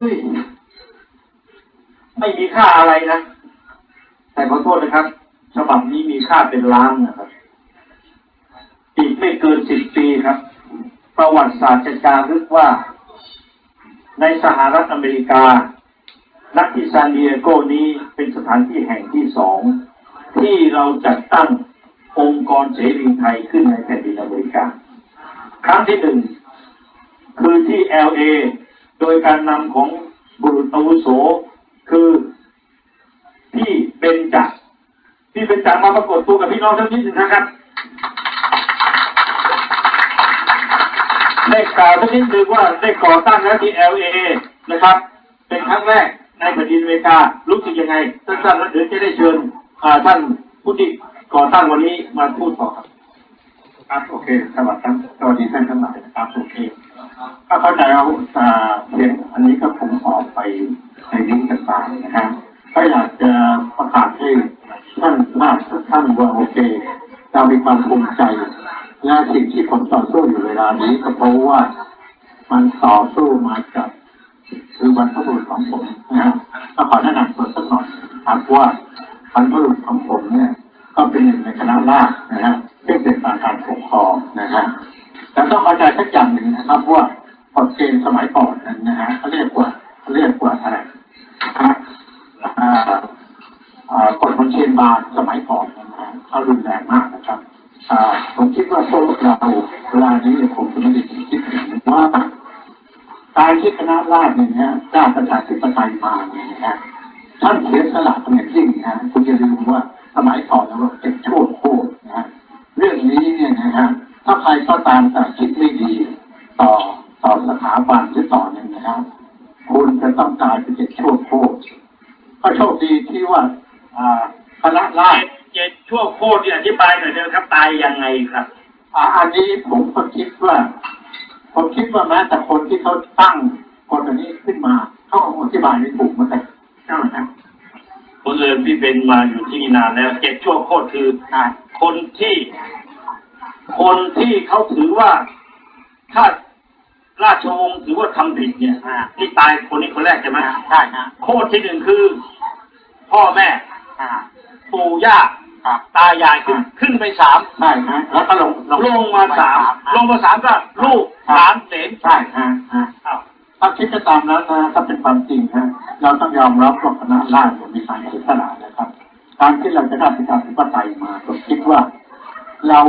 ไม่มีค่าอะไรนะแต่ขอโทษนะครับ ฉบับนี้มีค่าเป็นล้านนะครับ อีกไม่เกินสิบปีครับ ประวัติศาสตร์จะจารึกว่า ในสหรัฐอเมริกานักที่ซานดิเอโกนี้เป็นสถานที่แห่งที่สองที่เราจัดตั้งองค์กรเสรีไทยขึ้นในแผ่นดินอเมริกา ครั้งที่หนึ่งคือที่ LA โดยการนำของบุรุษอาวุโสคือพี่เบนจักรพี่เบนจักรมาปรากฏตัวกับพี่น้องทั้งนิดหนึ่งนะครับได้กล่าวสักนิดหนึ่งว่าได้ก่อตั้งแล้วที่ LA นะครับ เป็นครั้งแรกในแผ่นดินอเมริการู้สึกยังไงสั้นๆแล้วเดี๋ยวจะได้เชิญท่านผู้ที่ก่อตั้งวันนี้มาพูดต่อครับครับโอเคสวัสดีครับสวัสดีท่านทั้งหลายนะครับโอเค ถ้าเข้าใจเอาอ่าเพียงอันนี้ก็ผมออกไปในลิงก์ต่างๆนะครับก็อยากจะประกาศให้ท่านทราบทุกท่านว่าโอเคเรามีความภูมิใจและสิ่งที่ผมต่อสู้อยู่เวลานี้ก็เพราะว่ามันต่อสู้มาจากคือบรรพบุรุษของผมนะฮะก็ขอแนะนำตัวสักหน่อยครับว่าบรรพบุรุษของผมเนี่ย ก็เป็นหนึ่งในคณะราษฎรนะฮะซึ่งเป็นทางการปกครองนะฮะ แต่ต้องเข้าใจสักอย่างหนึ่งนะครับว่ากฎเกณฑ์สมัยก่อนนั้นนะฮะเขาเรียกว่าเขาเรียกว่าอะไรนะอ่าอ่ากฎคนเชียนบานสมัยก่อนนะฮะเขารุนแรงมากนะครับอ่าผมคิดว่าโซลเราเวลานี้เนี่ยผมจะไม่ได้คิดถึงว่าการที่คณะราษฎรเนี่ยนะได้ประชาธิปไตยมาเนี่ยนะฮะท่านเสียสละเป็นอย่างยิ่งนะคุณอย่าลืมว่าสมัยก่อนเราเป็นชั่วโคตรนะฮะเรื่องนี้เนี่ยนะฮะ รก็ตามแต่คิดไม่ดีต่อต่อสถาบันหรือต่อเนี่ยนะครับคุณจะต้องกลายเป็นเด็กชั่วโคตรก็โชคดีที่ว่าอ่าคณะราษฎรเจ็ดชั่วโคตรที่อธิบายหน่อยเถอะครับตายยังไงครับอ่าอันนี้ผมก็คิดว่า ผมคิดว่าแม้แต่คนที่เขาตั้งคนอันนี้ขึ้นมาเขาก็อธิบายไม่ถูกเหมือนกันใช่ไหมครับคนเอิญพี่เป็นมาอยู่ที่นี่นานแล้วเจ็ดชั่วโคตรคืออ่าคนที่ คนที่เขาถือว่าถ้าราชวงศ์ถือว่าทำผิดเนี่ยที่ตายคนนี้คนแรกใช่ไหมใช่ฮะโคตรที่หนึ่งคือ พ่อแม่อ่าปู่ย่าครับตายายขึ้นขึ้นไปสามใช่ฮะแล้วก็ลงลงมาสามลงมาสามก็ลูกหลานเหลนใช่ฮะฮะอ้าวถ้าคิดจะตามนั้นนะถ้าเป็นความจริงฮะเราต้องยอมรับว่าคณะราษฎรมีการเสียสละนะครับการที่เราจะได้ประชาธิปไตยมาผมคิดว่า เรา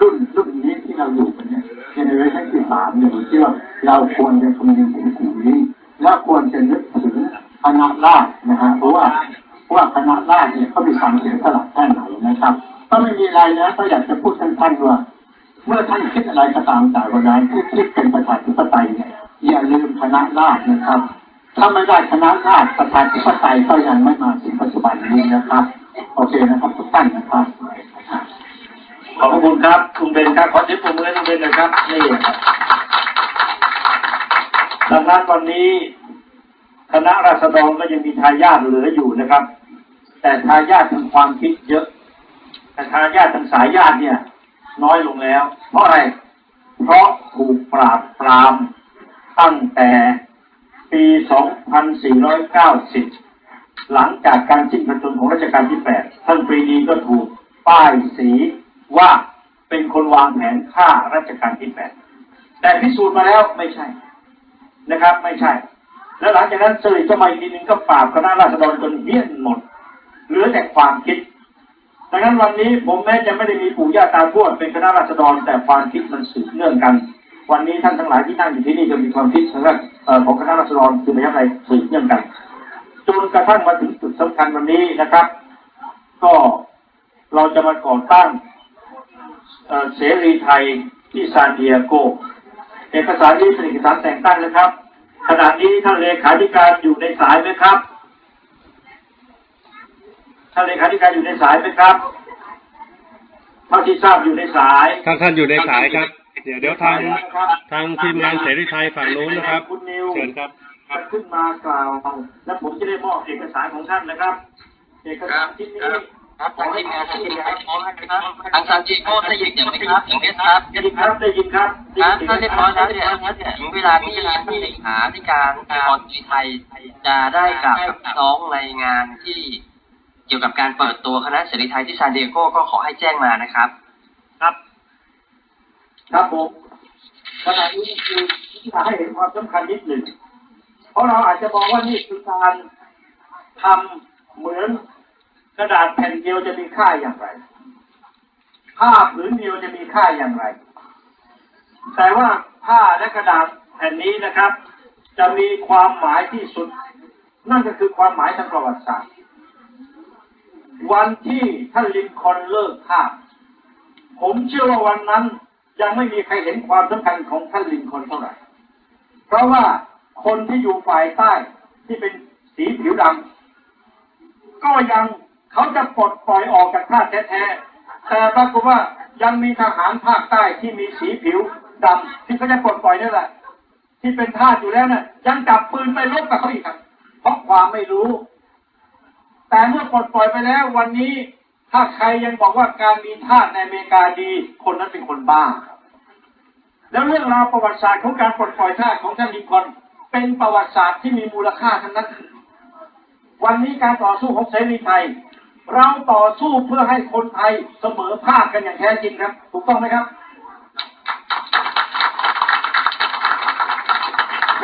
รุ่นรุ่นนี้ที่เราอยู่กันเนี่ยเจเนอเรชันที่สามเนี่ยผมคิดว่าเราควรจะคำนึงถึงสิ่งนี้และควรจะนึกถึงคณะราษฎรนะฮะเพราะว่าเพราะว่าคณะราษฎรเนี่ยเขามีความเสียสละแค่ไหนนะครับ ก็ไม่มีอะไรนะก็อยากจะพูดสั้นๆว่า เมื่อท่านคิดอะไรก็ตามแต่วันนั้นที่คิดเป็นประชาธิปไตยเนี่ยอย่าลืมคณะราษฎรนะครับถ้าไม่ได้คณะราษฎรประชาธิปไตยก็ยังไม่มาถึงปัจจุบันนี้นะครับ โอเคนะครับทุกท่านนะครับ ขอบคุณครับคุณเบนครับขอเสียงปรบมือให้คุณเบนน่อยครับนี่ครับดังนั้นวันนี้คณะราษฎรก็ยังมีทายาทเหลืออยู่นะครับ แต่ทายาททางความคิดเยอะ แต่ทายาททางสายญาติเนี่ย น้อยลงแล้ว เพราะอะไร เพราะถูกปราบปรามตั้งแต่ปี 2490 หลังจากการสิ้นพระชนของรัชกาลที่ 8 ท่านปรีดีก็ถูกป้ายสี ว่าเป็นคนวางแผนฆ่ารัชกาลที่8แต่พิสูจน์มาแล้วไม่ใช่นะครับ ไม่ใช่ แล้วหลังจากนั้นเสด็จก็มาอีกทีหนึงก็ปราบคณะราษฎรจนเหี้ยนหมดเหลือแต่ความคิดดังนั้นวันนี้ผมแม้จะไม่ได้มีปู่ย่าตาทวดเป็นคณะราษฎรแต่ความคิดมันสืบเนื่องกัน วันนี้ท่านทั้งหลายที่นั่งอยู่ที่นี่จะมีความคิดทางด้านของคณะราษฎรคือไม่ใช่อะไรสืบเนื่องกันจนกระทั่งมาถึงจุดสำคัญวันนี้นะครับ ก็เราจะมาก่อตั้ง เสรีไทยที่ซานดิเอโก เอกสารนี้เป็นเอกสารแต่งตั้งนะครับ ขณะนี้ท่านเลขาธิการอยู่ในสายไหมครับ ท่านเลขาธิการอยู่ในสายไหมครับ เท่าที่ทราบอยู่ในสาย ท่านท่านอยู่ในสายครับ เดี๋ยวเดี๋ยวทางนะครับทางทีมงานเสรีไทยฝั่งนู้นนะครับคุณนิวเชิญครับจะขึ้นมากล่าว และผมจะได้มอบเอกสารของท่านนะครับ เอกสารชิ้นนี้ ครับทางทีมงานทางทีมงานพร้อมนะครับทางซานจิโก้ได้ยินเสียงไหมครับเสียงเอสครับได้ยินครับได้ยินครับครับถ้าเรียบร้อยแล้วเนี่ยถึงเวลาที่ท่านเลขาธิการองค์กรจีไทยจะได้กล่าวกับน้องในงานที่เกี่ยวกับการเปิดตัวคณะเสรีไทยที่ซานดิเอโกก็ขอให้แจ้งมานะครับ ครับ ครับผมขณะนี้คือที่จะให้เห็นความสำคัญนิดหนึ่งเพราะเราอาจจะมองว่านี่คือการทำเหมือน กระดาษแผ่นเดียวจะมีค่าอย่างไรผ้าผืนเดียวจะมีค่าอย่างไร แต่ว่าผ้าและกระดาษแผ่นนี้นะครับ จะมีความหมายที่สุด นั่นก็คือความหมายทางประวัติศาสตร์ วันที่ท่านลินคอนเลิกภาพ ผมเชื่อว่าวันนั้นยังไม่มีใครเห็นความสำคัญของท่านลินคอนเท่าไหร่ เพราะว่าคนที่อยู่ฝ่ายใต้ที่เป็นสีผิวดำก็ยัง เขาจะปลดปล่อยออกจากท่าแท้ๆแต่ปรากฏว่ายังมีทหารภาคใต้ที่มีสีผิวดำที่เขาจะปลดปล่อยนี่แหละ ที่เป็นทาสอยู่แล้วน่ะยังจับปืนไปรบกับเขาอีกครับเพราะความไม่รู้ แต่เมื่อปลดปล่อยไปแล้ว วันนี้ถ้าใครยังบอกว่าการมีทาสในอเมริกาดี คนนั้นเป็นคนบ้าครับแล้วเรื่องราวประวัติศาสตร์ของการปลดปล่อยทาสของท่านลินคอนเป็นประวัติศาสตร์ที่มีมูลค่าทั้งนั้น วันนี้การต่อสู้ของเสรีไทย เราต่อสู้เพื่อให้คนไทยเสมอภาคกันอย่างแท้จริงครับ ถูกต้องไหมครับ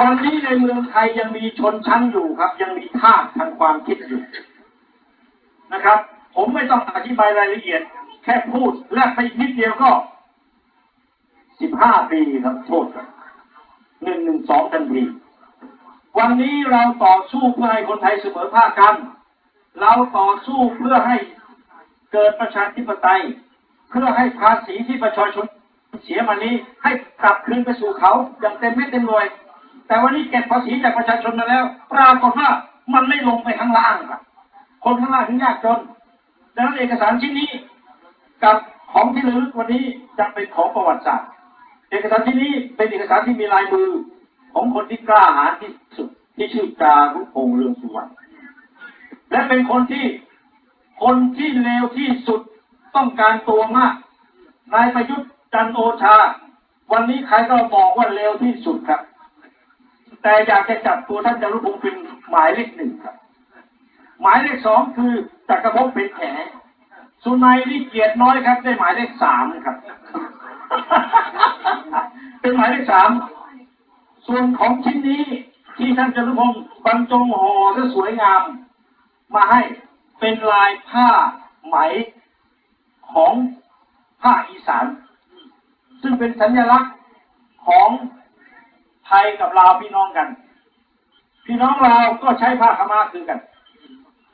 วันนี้ในเมืองไทยยังมีชนชั้นอยู่ครับ ยังมีทาสทางความคิดอยู่นะครับ ผมไม่ต้องอธิบายรายละเอียด แค่พูดแลกไปนิดเดียวก็สิบห้าปีครับโทษครับหนึ่งหนึ่งสองทันทีวันนี้เราต่อสู้เพื่อให้คนไทยเสมอภาคกัน เราต่อสู้เพื่อให้เกิดประชาธิปไตย เพื่อให้ภาษีที่ประชาชนเสียมานี้ให้กลับคืนไปสู่เขาอย่างเต็มเม็ดเต็มหน่วย แต่วันนี้เก็บภาษีจากประชาชนมาแล้วปรากฏว่ามันไม่ลงไปข้างล่างครับคนข้างล่างถึงยากจนดังนั้นเอกสารชิ้นนี้กับของที่ระลึกวันนี้จะเป็นของประวัติศาสตร์ เอกสารชิ้นนี้เป็นเอกสารที่มีลายมือของคนที่กล้าหาญที่สุดที่ชื่อจารุพงษ์เรืองสุวรรณ และเป็นคนที่คนที่เลวที่สุดต้องการตัวมากนายประยุทธ์จันโอชา วันนี้ใครก็บอกว่าเลวที่สุดครับ แต่อยากจะจับตัวท่านจารุพงษ์เป็นหมายเลขหนึ่งครับ หมายเลขสองคือจักรภพเป็นแขสุนัยนี่เกียรติน้อยครับ ได้หมายเลขสามครับ เป็นหมายเลขสามส่วนของชิ้นนี้ที่ท่านจารุพงศ์บรรจงห่อและสวยงาม มาให้เป็นลายผ้าไหมของภาคอีสาน ซึ่งเป็นสัญลักษณ์ของไทยกับลาวพี่น้องกัน พี่น้องลาวก็ใช้ผ้าขาม้าคือกัน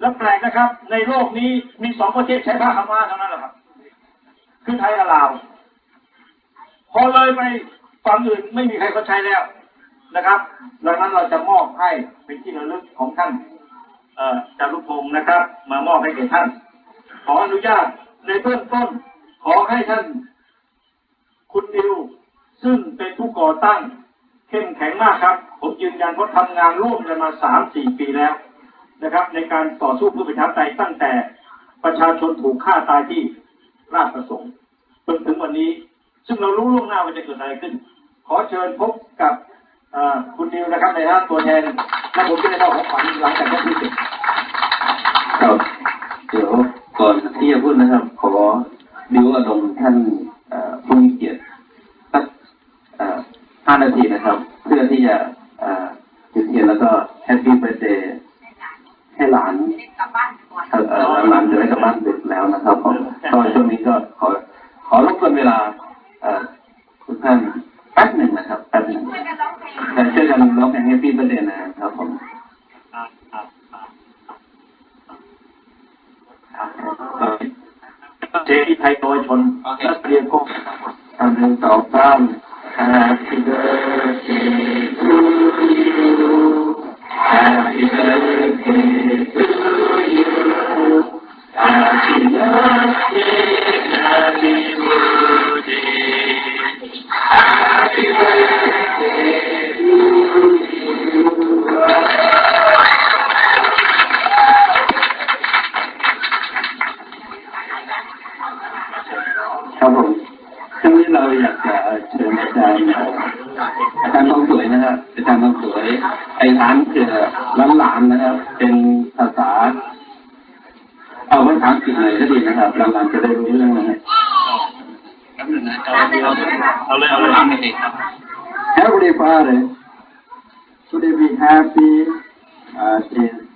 แล้วแปลกนะครับ ในโลกนี้มีสองประเทศใช้ผ้าขาม้าเท่านั้นแหละครับ คือไทยกับลาว พอเลยไปฝั่งอื่นไม่มีใครเขาใช้แล้วนะครับ ดังนั้นเราจะมอบให้เป็นที่ระลึกของท่าน จารุพงศ์นะครับ มามอบให้แก่ท่าน ขออนุญาตในเบื้องต้น ขอให้ท่าน คุณดิวซึ่งเป็นผู้ก่อตั้ง เข้มแข็งมากครับ ผมยืนยันว่าทำงานร่วมกันมาสามสี่ปีแล้วนะครับ ในการต่อสู้เพื่อประชาธิปไตยตั้งแต่ประชาชนถูกฆ่าตายที่ราชประสงค์จนถึงวันนี้ ซึ่งเรารู้ล่วงหน้าว่าจะเกิดอะไรขึ้น ขอเชิญพบกับคุณดิวนะครับในฐานะตัวแทน แล้วผมจะได้มอบของขวัญหลังจากที่พูดเสร็จครับ เดี๋ยวก่อนที่จะพูดนะครับ ขอดิวอารมณ์ท่านเอ่อผู้มีเกียรติสักเอ่อห้านาทีนะครับ เพื่อที่จะเอ่อจุดเทียนแล้วก็แฮปปี้เบ t ร์ a เดย์ให้หลานเอ่อเอ่อหลานจะได้กลับบ้านดึกแล้วนะครับผมก็ช่วงนี้ก็ขอขอรบกวนเวลาเอ่อทุกท่านแป๊บหนึ่งนะครับแป๊บหนึ่ง แต่ช่วยกันร้องเพลงแฮปปี้เบ t ร์ a เดย์นะครับผมเจดีไทยโดยชนรัสเซียโกทำหนึ่งสองสาม Happy birthday to you Happy birthday to you Happy birthday Father, today we happy uh, in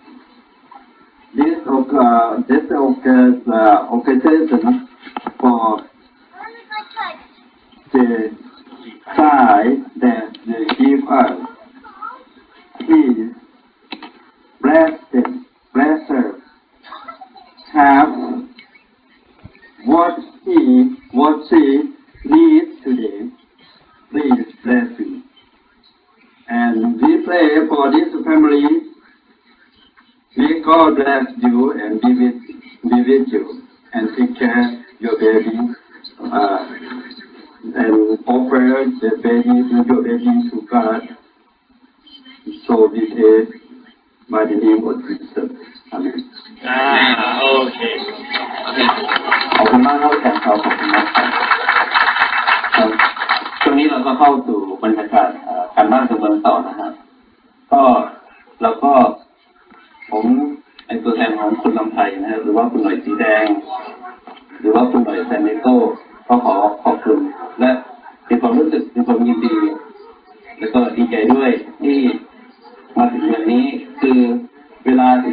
this oc- this uh, occasion for the side that they give us. Please bless them, bless her, have what he, what she God bless you and be with, be with you and take care of your baby. Uh, and offer the baby, your baby to God. So we pray by the name of Jesus. Amen. อ่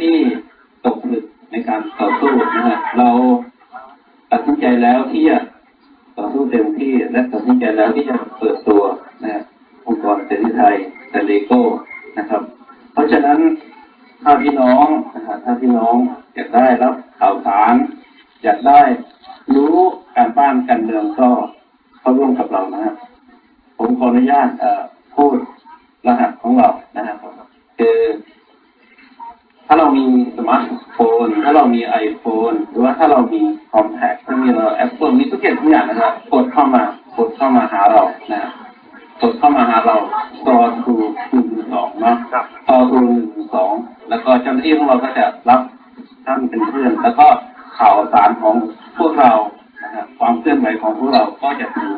ที่ตกผลึกในการต่อสู้นะฮะเราตัดสินใจแล้วที่จะต่อสู้เต็มที่และตัดสินใจแล้วที่จะเปิดตัวนะฮะองค์กรเสรีไทยแต่เลโก้นะครับ เพราะฉะนั้นถ้าพี่น้องนะฮะถ้าพี่น้องอยากได้รับข่าวสารอยากได้รู้การบ้านการเมืองก็เข้าร่วมกับเรานะฮะผมขออนุญาตพูดรหัสของเรานะครับคือ ถ้าเรามีสมาร์ทโฟน ถ้าเรามีไอโฟนหรือว่าถ้าเรามีคอมแพคถ้ามีเราแอปเปิลมีทุกอย่างทุกอย่างนะครับกดเข้ามากดเข้ามาหาเรานะครับกดเข้ามาหาเราต่อทูหนึ่งสองเนาะต่อทูหนึ่งสองแล้วก็เจ้าหน้าที่ของเราก็จะรับท่านเป็นเพื่อน แล้วก็ข่าวสารของพวกเรานะครับความเคลื่อนไหวของพวกเราก็จะถึง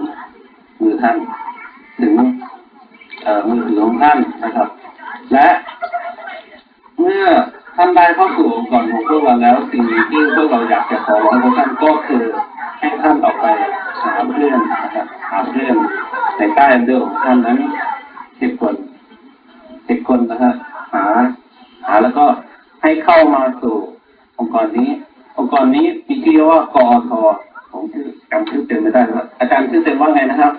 มือท่านถึงเอ่อมือถือของท่านนะครับ ขอร้องพวกท่านก็คือให้ท่านออกไปหาเพื่อนนะครับหาเพื่อนในใต้เดิมของท่านนั้นสิบคนสิบคนนะฮะหาหาแล้วก็ให้เข้ามาสู่องค์กรนี้ องค์กรนี้มีชื่อว่ากอทผมชื่อจำชื่อเต็มไม่ได้แล้วอาจารย์ชื่อเต็มว่าไงนะครับ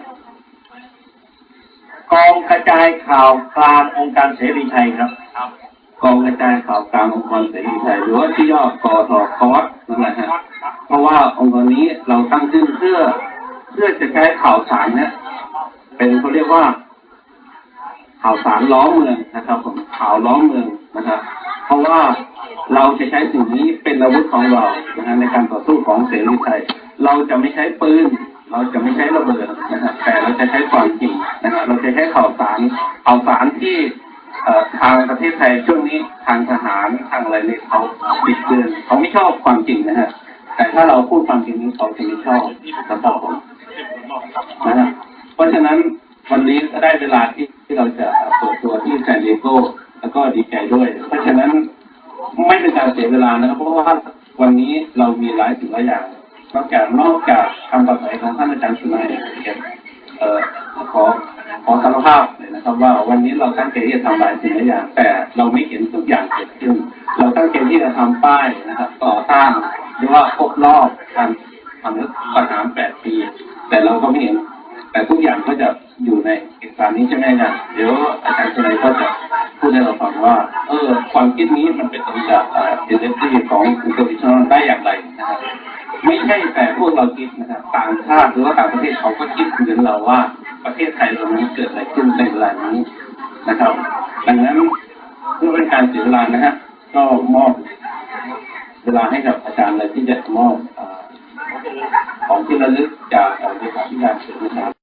กองกระจายข่าวกลางองค์การเสรีไทยครับ กองกระจายข่าวกลางองค์กรเสรีไทยหรือว่าที่ย่อกอทคอสนั่นแหละฮะเพราะว่าองค์กรนี้เราตั้งขึ้นเพื่อ เพื่อจะใช้ข่าวสารเนี่ยเป็นเขาเรียกว่า ข่าวสารล้อเมืองนะครับ ผมข่าวล้อเมืองนะครับเพราะว่าเราจะใช้สิ่งนี้เป็นอาวุธของเรานะฮะในการต่อสู้ของเสรีไทย เราจะไม่ใช้ปืนเราจะไม่ใช้ระเบิดนะครับแต่เราจะใช้ความจริงนะครับเราจะใช้ข่าวสารข่าวสารที่ ทางประเทศไทยช่วงนี้ทางทหารทางอะไรเนี่ยเขาบิดเบือนเขาไม่ชอบความจริงนะฮะแต่ถ้าเราพูดความจริงนี้เขาจะไม่ชอบนะครับผมนะฮะเพราะฉะนั้นวันนี้ก็ได้เวลาที่ที่เราจะเปิดตัวที่แซนดิเอโกแล้วก็ดีใจด้วย เพราะฉะนั้นไม่เป็นการเสียเวลานะครับเพราะว่าวันนี้เรามีหลายสิ่งหลายอย่างนอกจากนอกจากคำปราศัยของท่านอาจารย์สุนัยเนี่ย ขอขอสารภาพเลยนะครับว่าวันนี้เราตั้งใจที่จะทำหลายสิ่งหลายอย่าง แต่เราไม่เห็นทุกอย่างเกิดขึ้น เราตั้งใจที่จะทำป้ายนะครับ ต่อต้านหรือว่าครบรอบการทำรัฐประหารแปดปี แต่เราก็ไม่เห็น แต่ทุกอย่างก็จะอยู่ในเอกสารนี้ใช่ไหมอาจารย์เดี๋ยวอาจารย์ชนัยก็จะพูดให้เราฟังว่า เออความคิดนี้มันเป็นผลจากเอ่อเอรี่ของอินเตอร์วิชั่นได้อย่างไรนะครับ ไม่ใช่แต่พวกเราคิดนะครับต่างชาติหรือว่าต่างประเทศเขาก็คิดเหมือนเราว่า ประเทศไทยเรานี้เกิดอะไรขึ้นในเวลานี้นะครับ ดังนั้นเพื่อเป็นการเสียเวลานะฮะก็มอบเวลาให้กับอาจารย์เลยที่จะมอบเอ่อของที่ระลึกจากเอ่อเลขาธิการศึกนะครับ